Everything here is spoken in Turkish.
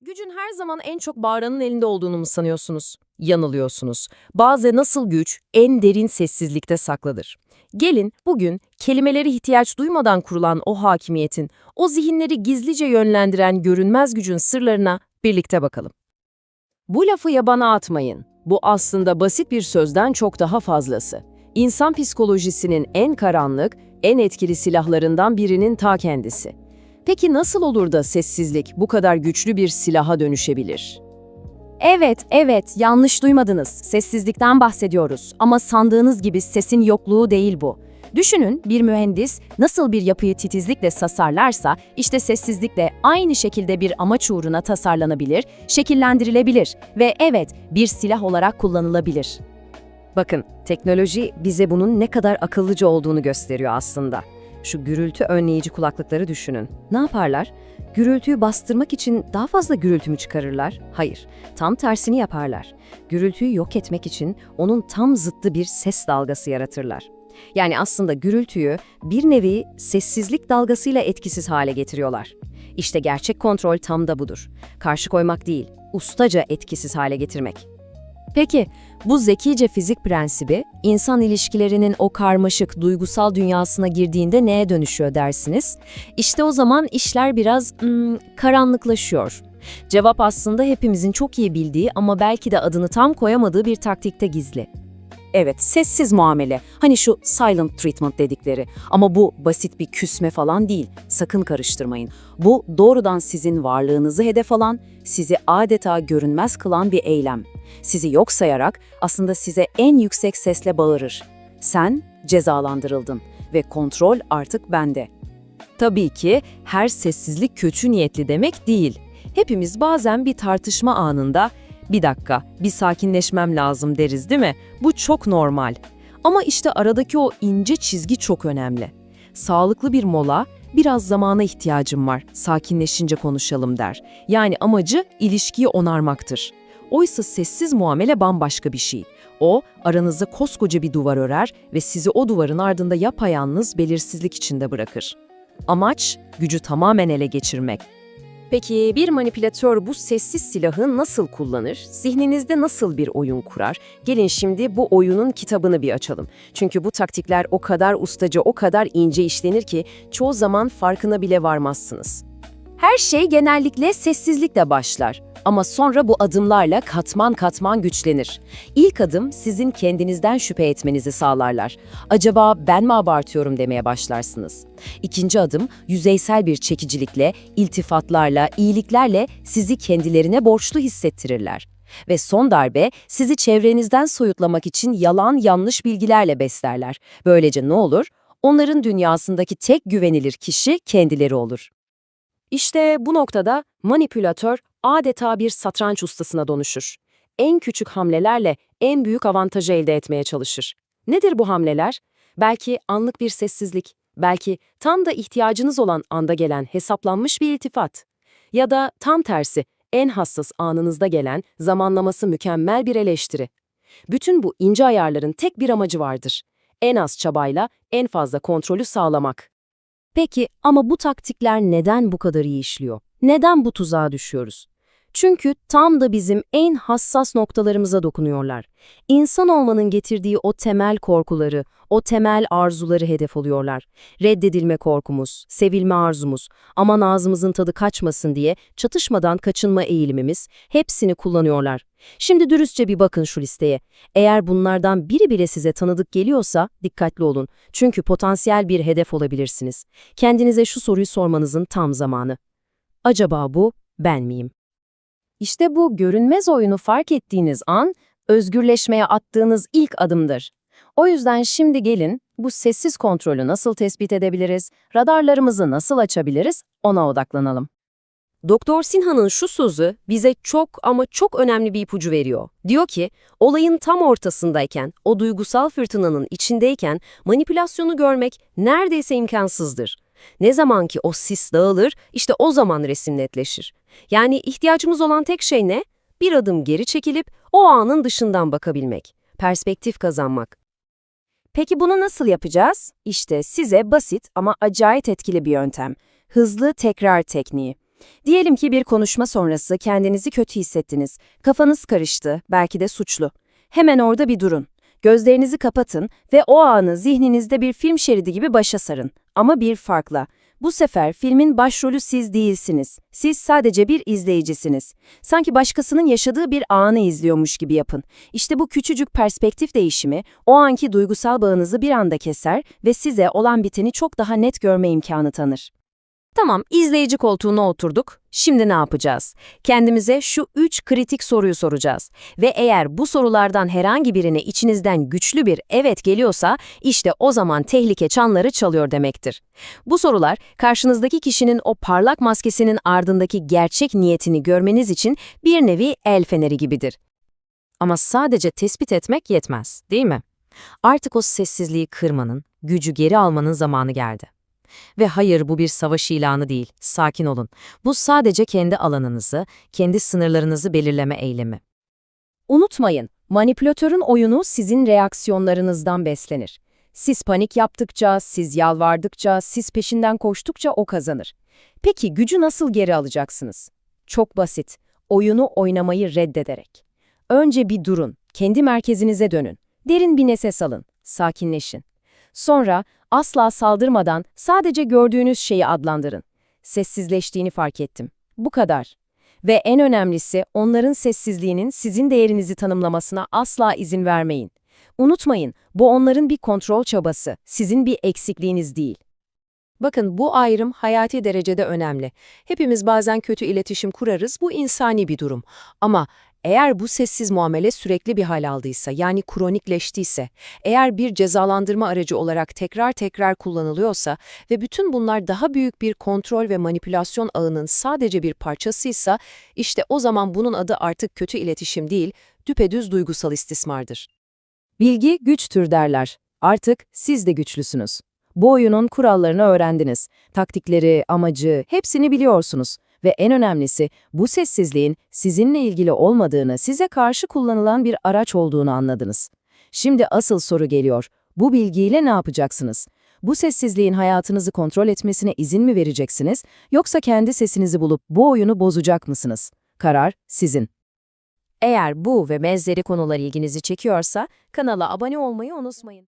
Gücün her zaman en çok bağıranın elinde olduğunu mu sanıyorsunuz? Yanılıyorsunuz. Bazı nasıl güç en derin sessizlikte saklıdır. Gelin bugün kelimeleri ihtiyaç duymadan kurulan o hakimiyetin, o zihinleri gizlice yönlendiren görünmez gücün sırlarına birlikte bakalım. Bu lafı yabana atmayın. Bu aslında basit bir sözden çok daha fazlası. İnsan psikolojisinin en karanlık, en etkili silahlarından birinin ta kendisi. Peki nasıl olur da sessizlik bu kadar güçlü bir silaha dönüşebilir? Evet, evet, yanlış duymadınız. Sessizlikten bahsediyoruz. Ama sandığınız gibi sesin yokluğu değil bu. Düşünün bir mühendis nasıl bir yapıyı titizlikle tasarlarsa, işte sessizlik de aynı şekilde bir amaç uğruna tasarlanabilir, şekillendirilebilir ve evet, bir silah olarak kullanılabilir. Bakın, teknoloji bize bunun ne kadar akıllıca olduğunu gösteriyor aslında. Şu gürültü önleyici kulaklıkları düşünün. Ne yaparlar? Gürültüyü bastırmak için daha fazla gürültü mü çıkarırlar? Hayır, tam tersini yaparlar. Gürültüyü yok etmek için onun tam zıttı bir ses dalgası yaratırlar. Yani aslında gürültüyü bir nevi sessizlik dalgasıyla etkisiz hale getiriyorlar. İşte gerçek kontrol tam da budur. Karşı koymak değil, ustaca etkisiz hale getirmek. Peki, bu zekice fizik prensibi insan ilişkilerinin o karmaşık duygusal dünyasına girdiğinde neye dönüşüyor dersiniz? İşte o zaman işler biraz hmm, karanlıklaşıyor. Cevap aslında hepimizin çok iyi bildiği ama belki de adını tam koyamadığı bir taktikte gizli. Evet, sessiz muamele. Hani şu silent treatment dedikleri. Ama bu basit bir küsme falan değil. Sakın karıştırmayın. Bu doğrudan sizin varlığınızı hedef alan, sizi adeta görünmez kılan bir eylem. Sizi yok sayarak aslında size en yüksek sesle bağırır. Sen cezalandırıldın ve kontrol artık bende. Tabii ki her sessizlik kötü niyetli demek değil. Hepimiz bazen bir tartışma anında bir dakika, bir sakinleşmem lazım deriz değil mi? Bu çok normal. Ama işte aradaki o ince çizgi çok önemli. Sağlıklı bir mola, biraz zamana ihtiyacım var, sakinleşince konuşalım der. Yani amacı ilişkiyi onarmaktır. Oysa sessiz muamele bambaşka bir şey. O, aranızda koskoca bir duvar örer ve sizi o duvarın ardında yapayalnız belirsizlik içinde bırakır. Amaç, gücü tamamen ele geçirmek. Peki bir manipülatör bu sessiz silahı nasıl kullanır? Zihninizde nasıl bir oyun kurar? Gelin şimdi bu oyunun kitabını bir açalım. Çünkü bu taktikler o kadar ustaca, o kadar ince işlenir ki çoğu zaman farkına bile varmazsınız. Her şey genellikle sessizlikle başlar. Ama sonra bu adımlarla katman katman güçlenir. İlk adım sizin kendinizden şüphe etmenizi sağlarlar. Acaba ben mi abartıyorum demeye başlarsınız. İkinci adım yüzeysel bir çekicilikle, iltifatlarla, iyiliklerle sizi kendilerine borçlu hissettirirler. Ve son darbe sizi çevrenizden soyutlamak için yalan yanlış bilgilerle beslerler. Böylece ne olur? Onların dünyasındaki tek güvenilir kişi kendileri olur. İşte bu noktada manipülatör adeta bir satranç ustasına dönüşür. En küçük hamlelerle en büyük avantajı elde etmeye çalışır. Nedir bu hamleler? Belki anlık bir sessizlik, belki tam da ihtiyacınız olan anda gelen hesaplanmış bir iltifat. Ya da tam tersi, en hassas anınızda gelen zamanlaması mükemmel bir eleştiri. Bütün bu ince ayarların tek bir amacı vardır. En az çabayla en fazla kontrolü sağlamak. Peki ama bu taktikler neden bu kadar iyi işliyor? Neden bu tuzağa düşüyoruz? Çünkü tam da bizim en hassas noktalarımıza dokunuyorlar. İnsan olmanın getirdiği o temel korkuları, o temel arzuları hedef alıyorlar. Reddedilme korkumuz, sevilme arzumuz, aman ağzımızın tadı kaçmasın diye çatışmadan kaçınma eğilimimiz, hepsini kullanıyorlar. Şimdi dürüstçe bir bakın şu listeye. Eğer bunlardan biri bile size tanıdık geliyorsa dikkatli olun. Çünkü potansiyel bir hedef olabilirsiniz. Kendinize şu soruyu sormanızın tam zamanı. Acaba bu ben miyim? İşte bu görünmez oyunu fark ettiğiniz an, özgürleşmeye attığınız ilk adımdır. O yüzden şimdi gelin, bu sessiz kontrolü nasıl tespit edebiliriz, radarlarımızı nasıl açabiliriz, ona odaklanalım. Doktor Sinha'nın şu sözü bize çok ama çok önemli bir ipucu veriyor. Diyor ki, olayın tam ortasındayken, o duygusal fırtınanın içindeyken manipülasyonu görmek neredeyse imkansızdır. Ne zaman ki o sis dağılır, işte o zaman resim netleşir. Yani ihtiyacımız olan tek şey ne? Bir adım geri çekilip o anın dışından bakabilmek, perspektif kazanmak. Peki bunu nasıl yapacağız? İşte size basit ama acayip etkili bir yöntem. Hızlı tekrar tekniği. Diyelim ki bir konuşma sonrası kendinizi kötü hissettiniz. Kafanız karıştı, belki de suçlu. Hemen orada bir durun. Gözlerinizi kapatın ve o anı zihninizde bir film şeridi gibi başa sarın. Ama bir farkla. Bu sefer filmin başrolü siz değilsiniz. Siz sadece bir izleyicisiniz. Sanki başkasının yaşadığı bir anı izliyormuş gibi yapın. İşte bu küçücük perspektif değişimi o anki duygusal bağınızı bir anda keser ve size olan biteni çok daha net görme imkanı tanır. Tamam, izleyici koltuğuna oturduk. Şimdi ne yapacağız? Kendimize şu üç kritik soruyu soracağız. Ve eğer bu sorulardan herhangi birine içinizden güçlü bir evet geliyorsa, işte o zaman tehlike çanları çalıyor demektir. Bu sorular, karşınızdaki kişinin o parlak maskesinin ardındaki gerçek niyetini görmeniz için bir nevi el feneri gibidir. Ama sadece tespit etmek yetmez, değil mi? Artık o sessizliği kırmanın, gücü geri almanın zamanı geldi. Ve hayır bu bir savaş ilanı değil, sakin olun. Bu sadece kendi alanınızı, kendi sınırlarınızı belirleme eylemi. Unutmayın, manipülatörün oyunu sizin reaksiyonlarınızdan beslenir. Siz panik yaptıkça, siz yalvardıkça, siz peşinden koştukça o kazanır. Peki gücü nasıl geri alacaksınız? Çok basit. Oyunu oynamayı reddederek. Önce bir durun, kendi merkezinize dönün. Derin bir nefes alın, sakinleşin. Sonra asla saldırmadan sadece gördüğünüz şeyi adlandırın. Sessizleştiğini fark ettim. Bu kadar. Ve en önemlisi onların sessizliğinin sizin değerinizi tanımlamasına asla izin vermeyin. Unutmayın, bu onların bir kontrol çabası, sizin bir eksikliğiniz değil. Bakın bu ayrım hayati derecede önemli. Hepimiz bazen kötü iletişim kurarız, bu insani bir durum. Ama eğer bu sessiz muamele sürekli bir hal aldıysa, yani kronikleştiyse, eğer bir cezalandırma aracı olarak tekrar tekrar kullanılıyorsa ve bütün bunlar daha büyük bir kontrol ve manipülasyon ağının sadece bir parçasıysa, işte o zaman bunun adı artık kötü iletişim değil, düpedüz duygusal istismardır. Bilgi güçtür derler. Artık siz de güçlüsünüz. Bu oyunun kurallarını öğrendiniz. Taktikleri, amacı, hepsini biliyorsunuz. Ve en önemlisi bu sessizliğin sizinle ilgili olmadığını, size karşı kullanılan bir araç olduğunu anladınız. Şimdi asıl soru geliyor. Bu bilgiyle ne yapacaksınız? Bu sessizliğin hayatınızı kontrol etmesine izin mi vereceksiniz, yoksa kendi sesinizi bulup bu oyunu bozacak mısınız? Karar sizin. Eğer bu ve benzeri konular ilginizi çekiyorsa kanala abone olmayı unutmayın.